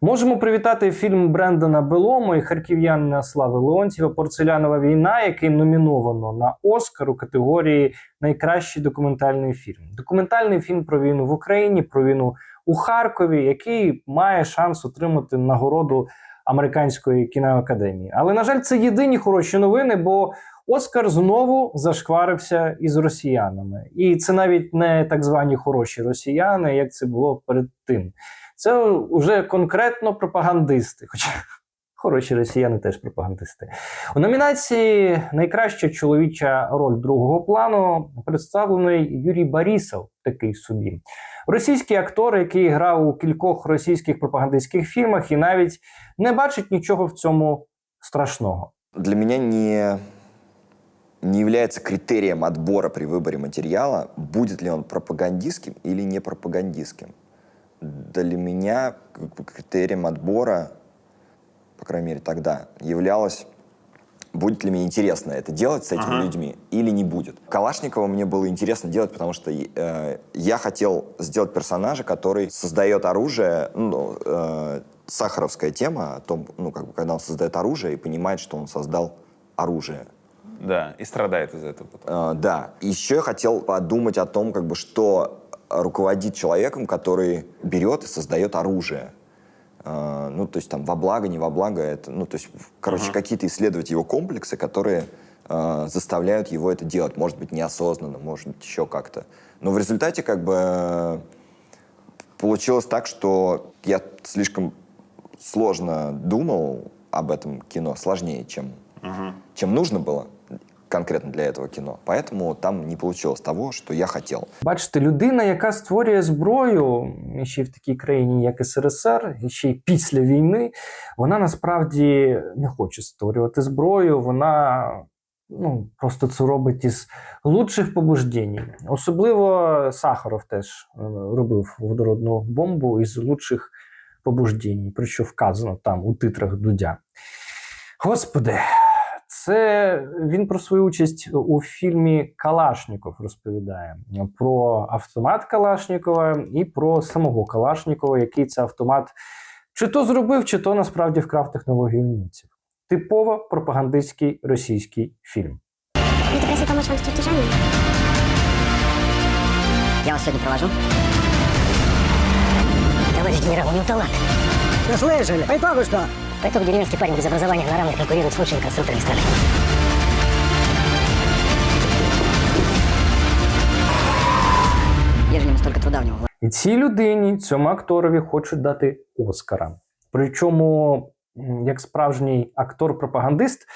Можемо привітати фільм Брендона Белому і харків'янина Слави Леонтьєва Порцелянова війна, який номіновано на Оскар у категорії Найкращий документальний фільм. Документальний фільм про війну в Україні, про війну у Харкові, який має шанс отримати нагороду американської кіноакадемії. Але на жаль, це єдині хороші новини, бо Оскар знову зашкварився із росіянами, і це навіть не так звані хороші росіяни, як це було перед тим. Це вже конкретно пропагандисти. Хоча хороші росіяни теж пропагандисти. У номінації Найкраща чоловіча роль другого плану представлений Юрій Борисов, такий собі. Російський актор, який грав у кількох російських пропагандистських фільмах, і навіть не бачить нічого в цьому страшного. для меня не, не является критерием отбора при выборе материала, будет ли он пропагандистским или не пропагандистским. Для меня критерием отбора, по крайней мере тогда, являлось, будет ли мне интересно это делать с этими людьми или не будет. Калашникова мне было интересно делать, потому что э, я хотел сделать персонажа, который создает оружие, ну, э, сахаровская тема о том, ну, как бы, когда он создает оружие и понимает, что он создал оружие. Да, и страдает из-за этого потом. Э, да. Еще я хотел подумать о том, как бы, что руководит человеком, который берет и создает оружие. Э, ну, то есть там во благо, не во благо. Это, ну, то есть, короче, какие-то исследовать его комплексы, которые э, заставляют его это делать. Может быть, неосознанно, может быть, еще как-то. Но в результате, как бы, получилось так, что я слишком сложно думал об этом кино, сложнее, чем, чем нужно было конкретно для этого кино. Поэтому там не получилось того, что я хотел. Бачите, людина, яка створює зброю ще в такій країні, як СРСР, ще й після війни, вона насправді не хоче створювати зброю. Вона ну, просто це робить із лучших побуждень. Особливо Сахаров теж е, робив водородну бомбу із лучших побуждень, про що вказано там у титрах Дудя. Господи, це він про свою участь у фільмі Калашніков розповідає про автомат Калашнікова і про самого Калашнікова, який це автомат чи то зробив, чи то насправді вкрав технологію німців. Типово пропагандистський російський фільм. Помочь вам. Я вас сегодня провожу. Товарищ генерал, у него талант. Слышали? А итогу что? По итогу деревенский парень без образования на равных конкурирует с лучшими конструкторами стали. Где же ему столько труда у него? І цій людині, цьому акторові, хочуть дати Оскара. Причому, як справжній актор-пропагандист,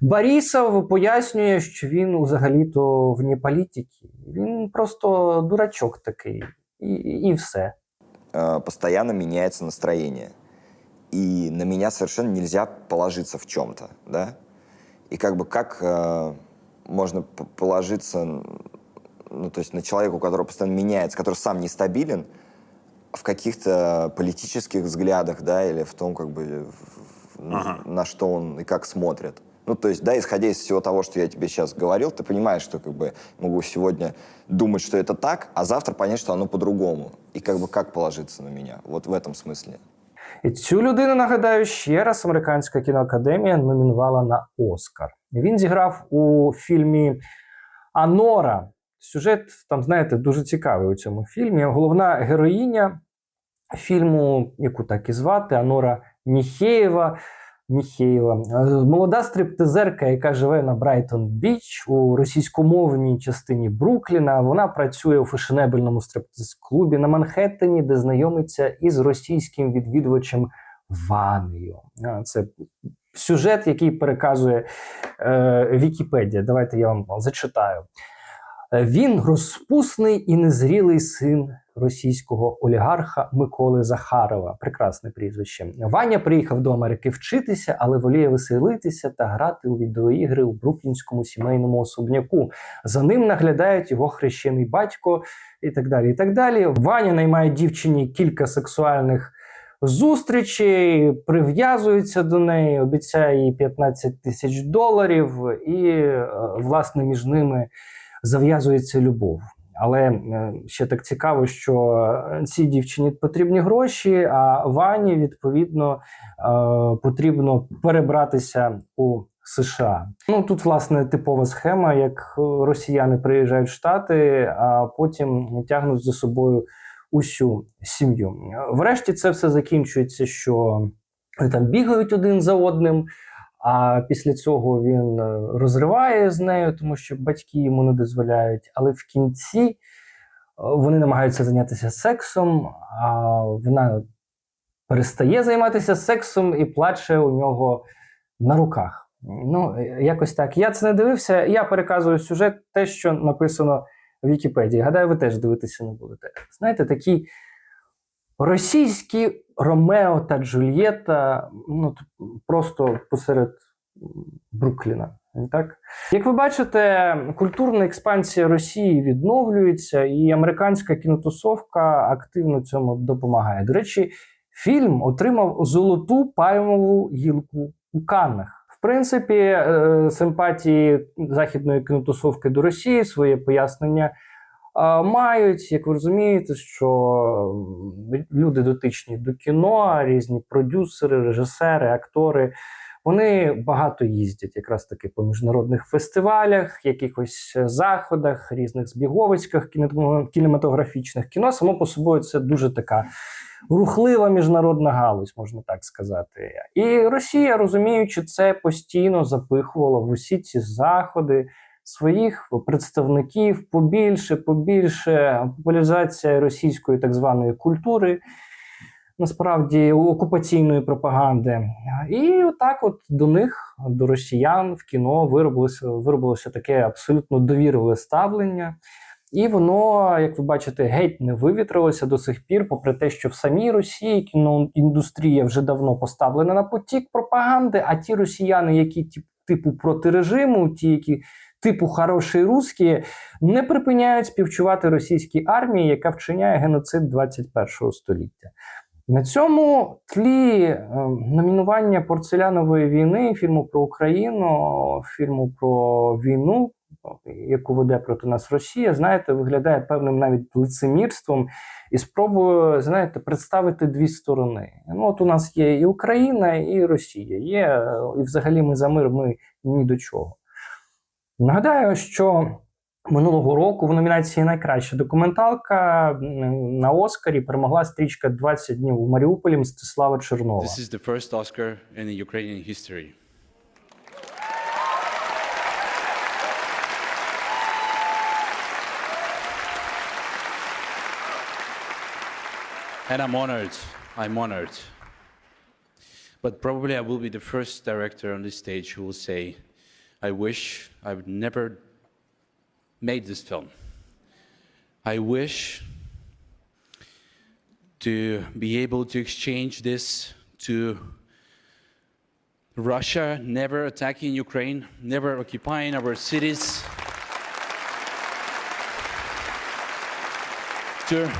Борисов пояснює, що він взагалі-то вне політики. Він просто дурачок такий, і, і все. Э, постоянно меняется настроение. И на меня совершенно нельзя положиться в чем-то, да? И как бы как э, можно положиться, ну, то есть на человека, у которого постоянно меняется, который сам нестабилен, в каких-то политических взглядах, да, или в том, как бы, в- в- Ага. на что он и как смотрит. Ну, то есть, да, исходя из всего того, что я тебе сейчас говорил, ты понимаешь, что как бы могу сегодня думать, что это так, а завтра понять, что оно по-другому. И как бы как положиться на меня. Вот в этом смысле. І цю людину, нагадаю, ще раз американська кіноакадемія номінувала на Оскар. Він зіграв у фільмі Анора. Сюжет там, знаєте, дуже цікавий у цьому фільмі. Головна героїня фільму, яку так і звати, Анора Міхеєва. Міхеєва, Е, молода стриптизерка, яка живе на Брайтон Біч у російськомовній частині Брукліна. Вона працює у фешенебельному стриптиз-клубі на Манхеттені, де знайомиться із російським відвідувачем Ванею. Це сюжет, який переказує е, Вікіпедія. Давайте я вам зачитаю. Е, Він розпусний і незрілий син російського олігарха Миколи Захарова. Прекрасне прізвище. Ваня приїхав до Америки вчитися, але воліє веселитися та грати у відеоігри у бруклінському сімейному особняку. За ним наглядають його хрещений батько і так далі. І так далі. Ваня наймає дівчині кілька сексуальних зустрічей, прив'язується до неї, обіцяє їй 15 тисяч доларів, і е, власне між ними зав'язується любов. Але е, ще так цікаво, що е, цій дівчині потрібні гроші, а Вані, відповідно, е, потрібно перебратися у США. Ну тут, власне, типова схема, як росіяни приїжджають в Штати, а потім тягнуть за собою усю сім'ю. Врешті це все закінчується, що вони там бігають один за одним. А після цього він е, розриває з нею, тому що батьки йому не дозволяють. Але в кінці е, вони намагаються зайнятися сексом, а вона перестає займатися сексом і плаче у нього на руках. Ну, е, якось так. Я це не дивився. Я переказую сюжет, те, що написано в Вікіпедії. Гадаю, ви теж дивитися не будете. Знаєте, такі російські Ромео та Джульєта, ну просто посеред Брукліна. Так, як ви бачите, культурна експансія Росії відновлюється, і американська кінотусовка активно цьому допомагає. До речі, фільм отримав золоту пальмову гілку у Каннах. В принципі, е, симпатії західної кінотусовки до Росії своє пояснення мають, як ви розумієте, що люди дотичні до кіно, різні продюсери, режисери, актори. Вони багато їздять якраз таки по міжнародних фестивалях, якихось е, заходах, різних збіговицьках кінематографічних. Кіно само по собою це дуже така рухлива міжнародна галузь, можна так сказати. І Росія, розуміючи це, постійно запихувала в усі ці заходи своїх представників побільше, побільше популяризація російської так званої культури. Насправді окупаційної пропаганди, і отак, от до них, до росіян, в кіно виробилося, виробилося таке абсолютно довірливе ставлення, і воно, як ви бачите, геть не вивітрилося до сих пір, попри те, що в самій Росії кіноіндустрія вже давно поставлена на потік пропаганди. А ті росіяни, які типу проти режиму, ті, які типу хороші русські, не припиняють співчувати російській армії, яка вчиняє геноцид 21 століття. На цьому тлі е, номінування порцелянової війни, фільму про Україну, фільму про війну, яку веде проти нас Росія, знаєте, виглядає певним навіть лицемірством і спробує, знаєте, представити дві сторони. Ну, от у нас є і Україна, і Росія. Є, і взагалі ми за мир, ми ні до чого. Нагадаю, що минулого року в номінації Найкраща документалка на Оскарі перемогла стрічка «20 днів у Маріуполі Мстислава Чернова. This is the first Oscar in the Ukrainian history. And I'm honored. I'm honored. But probably I will be the first director on this stage who will say, I wish I would never made this film. I wish to be able to exchange this to Russia never attacking Ukraine, never occupying our cities. To,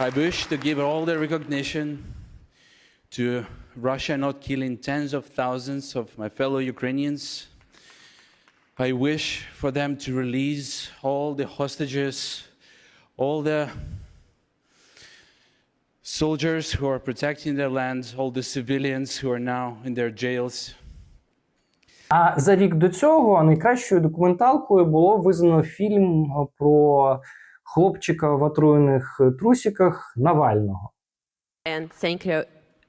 I wish to give all the recognition to Russia not killing tens of thousands of my fellow Ukrainians. I wish for them to release all the hostages, all the soldiers who are protecting their land, all the civilians who are now in their jails. А за рік до цього найкращою документалкою було визнано фільм про хлопчика в отруєних трусиках Навального. and thank you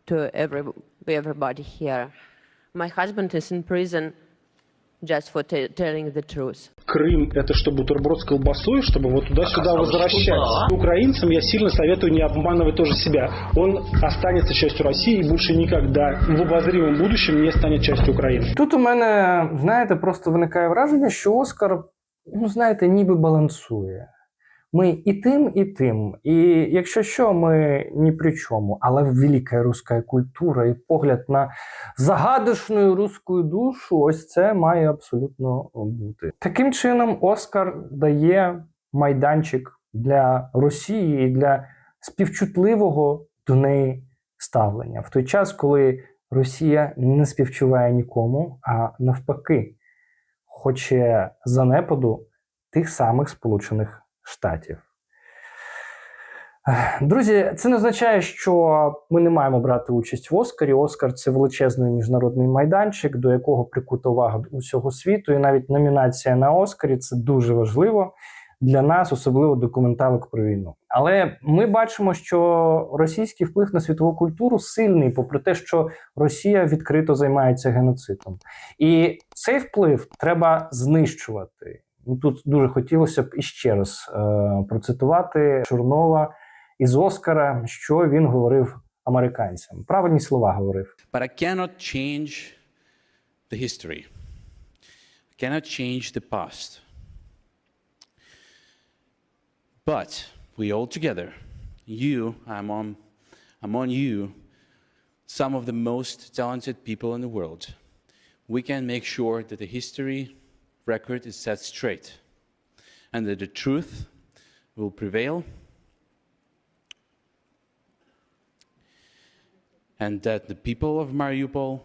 to every, everybody here. My husband is in prison just for t- telling the truth. Крым – это что, бутерброд с колбасой, чтобы вот туда-сюда возвращать? Украинцам я сильно советую не обманывать тоже себя. Он останется частью России и больше никогда в обозримом будущем не станет частью Украины. Тут у мене, знаєте, просто виникає враження, що Оскар, ну знаєте, ніби балансує. Ми і тим, і тим. І якщо що, ми ні при чому. Але велика руська культура і погляд на загадочну руську душу, ось це має абсолютно бути. Таким чином, Оскар дає майданчик для Росії і для співчутливого до неї ставлення в той час, коли Росія не співчуває нікому, а навпаки, хоче занепаду тих самих Сполучених Штатів. Друзі, це не означає, що ми не маємо брати участь в Оскарі. Оскар це величезний міжнародний майданчик, до якого прикута увага усього світу. І навіть номінація на Оскарі це дуже важливо для нас, особливо документалок про війну. Але ми бачимо, що російський вплив на світову культуру сильний, попри те, що Росія відкрито займається геноцидом. І цей вплив треба знищувати. Ну, Тут дуже хотілося б іще раз е, процитувати Чорнова із Оскара, що він говорив американцям. Правильні слова говорив. But I cannot change the history. I cannot change the past. But we all together, you, I'm on, I'm on you, some of the most talented people in the world, we can make sure that the history record is set straight and that the truth will prevail and that the people of Mariupol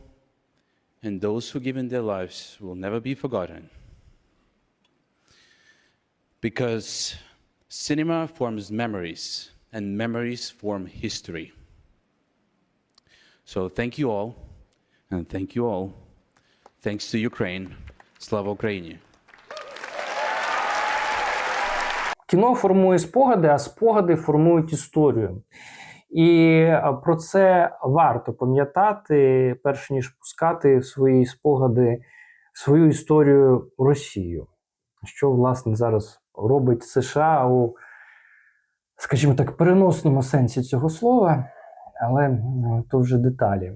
and those who given their lives will never be forgotten. Because cinema forms memories, and memories form history. So thank you all, and thank you all. Thanks to Ukraine. Slava Ukraini! Кіно формує спогади, а спогади формують історію. І е, про це варто пам'ятати, перш ніж пускати в свої спогади свою історію Росію. Що, власне, зараз робить США у, скажімо так, переносному сенсі цього слова, але то вже деталі.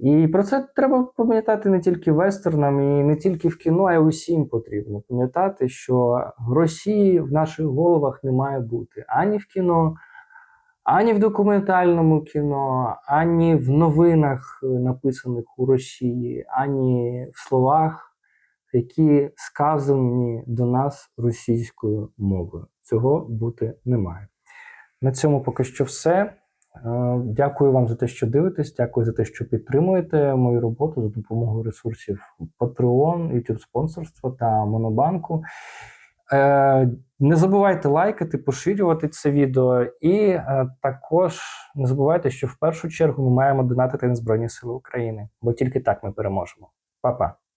І про це треба пам'ятати не тільки вестернам, і не тільки в кіно, а й усім потрібно пам'ятати, що Росії в наших головах не має бути ані в кіно, ані в документальному кіно, ані в новинах, е, написаних у Росії, ані в словах, які сказані до нас російською мовою. Цього бути не має. На цьому поки що все. Е, Дякую вам за те, що дивитесь. Дякую за те, що підтримуєте мою роботу за допомогою ресурсів Patreon, YouTube спонсорства та Монобанку. Е, Не забувайте лайкати, поширювати це відео, і е, також не забувайте, що в першу чергу ми маємо донатити на Збройні Сили України, бо тільки так ми переможемо. Па-па!